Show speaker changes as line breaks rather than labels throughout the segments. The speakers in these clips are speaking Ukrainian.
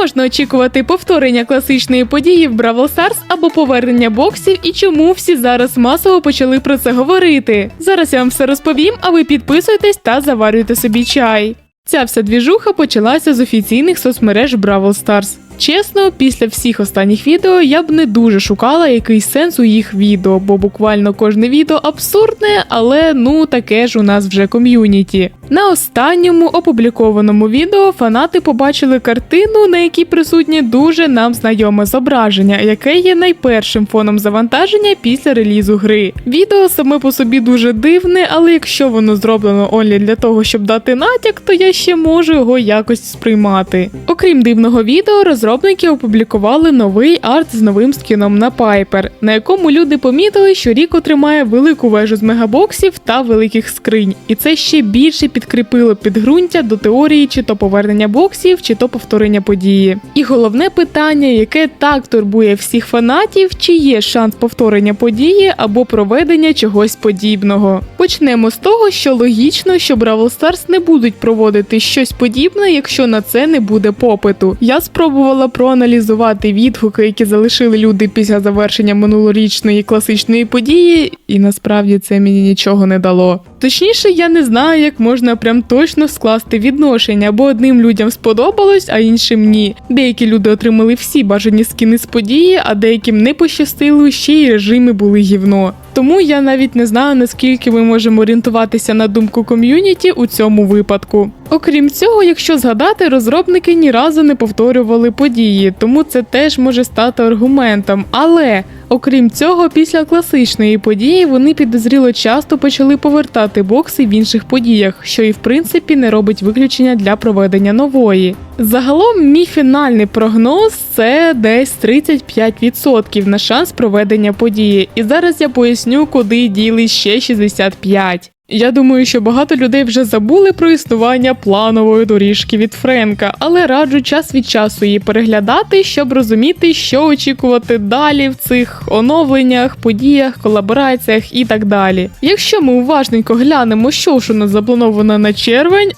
можна очікувати повторення класичної події в Бравл Stars або повернення боксів і чому всі зараз масово почали про це говорити? Зараз я вам все розповім, а ви підписуйтесь та заварюйте собі чай. Ця вся двіжуха почалася з офіційних соцмереж Бравл Stars. Чесно, після всіх останніх відео я б не дуже шукала якийсь сенс у їх відео, бо буквально кожне відео абсурдне, але ну таке ж у нас вже ком'юніті. На останньому опублікованому відео фанати побачили картину, на якій присутнє дуже нам знайоме зображення, яке є найпершим фоном завантаження після релізу гри. Відео саме по собі дуже дивне, але якщо воно зроблено онлі для того, щоб дати натяк, то я ще можу його якось сприймати. Окрім дивного відео, розробники опублікували новий арт з новим скіном на Пайпер, на якому люди помітили, що Ріко тримає велику вежу з мегабоксів та великих скринь, і це ще більше підкріпило підґрунтя до теорії чи то повернення боксів, чи то повторення події. І головне питання, яке так турбує всіх фанатів, чи є шанс повторення події або проведення чогось подібного. Почнемо з того, що логічно, що Бравл Stars не будуть проводити щось подібне, якщо на це не буде попиту. Я спробувала проаналізувати відгуки, які залишили люди після завершення минулорічної класичної події, і насправді це мені нічого не дало. Точніше, я не знаю, як можна прям точно скласти відношення, бо одним людям сподобалось, а іншим ні. Деякі люди отримали всі бажані скіни з події, а деяким не пощастило, ще й режими були гівно. Тому я навіть не знаю, наскільки ми можемо орієнтуватися на думку ком'юніті у цьому випадку. Окрім цього, якщо згадати, розробники ні разу не повторювали події, тому це теж може стати аргументом. Але окрім цього, після класичної події вони підозріло часто почали повертати бокси в інших подіях, що і в принципі не робить виключення для проведення нової. Загалом, мій фінальний прогноз це десь 35% на шанс проведення події. І зараз я поясню, куди діли ще 65. Я думаю, що багато людей вже забули про існування планової доріжки від Френка, але раджу час від часу її переглядати, щоб розуміти, що очікувати далі в цих оновленнях, подіях, колабораціях і так далі. Якщо ми уважненько глянемо, що ж у нас заплановано на червень.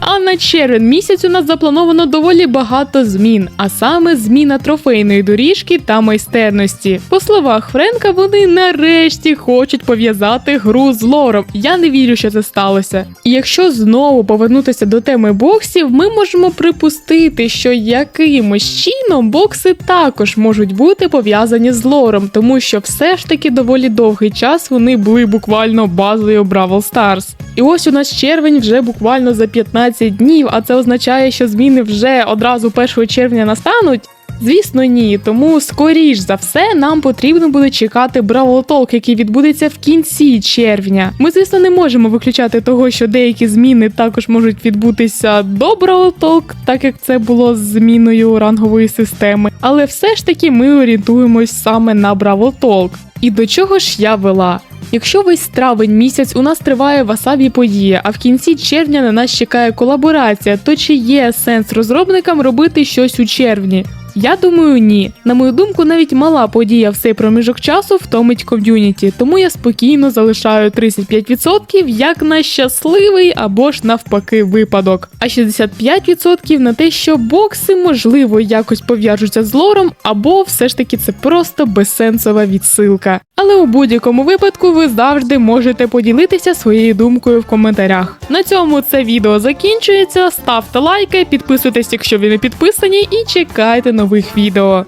А на червень місяць у нас заплановано доволі багато змін, а саме зміна трофейної доріжки та майстерності. По словах Френка, вони нарешті хочуть пов'язати гру з лором. Я не вірю, що це сталося. І якщо знову повернутися до теми боксів, ми можемо припустити, що якимось чином бокси також можуть бути пов'язані з лором, тому що все ж таки доволі довгий час вони були буквально базою Бравл Stars. І ось у нас червень вже буквально за 15 днів, а це означає, що зміни вже одразу 1 червня настануть. Звісно, ні. Тому скоріш за все нам потрібно буде чекати Бравл Толк, який відбудеться в кінці червня. Ми, звісно, не можемо виключати того, що деякі зміни також можуть відбутися до Бравл Толк, так як це було з зміною рангової системи. Але все ж таки ми орієнтуємось саме на Бравл Толк. І до чого ж я вела? Якщо весь травень місяць у нас триває васабі подія, а в кінці червня на нас чекає колаборація, то чи є сенс розробникам робити щось у червні? Я думаю, ні. На мою думку, навіть мала подія в цей проміжок часу втомить ком'юніті, тому я спокійно залишаю 35% як на щасливий або ж навпаки випадок. А 65% на те, що бокси можливо якось пов'яжуться з лором, або все ж таки це просто безсенсова відсилка. Але у будь-якому випадку ви завжди можете поділитися своєю думкою в коментарях. На цьому це відео закінчується. Ставте лайки, підписуйтесь, якщо ви не підписані, і чекайте нових відео.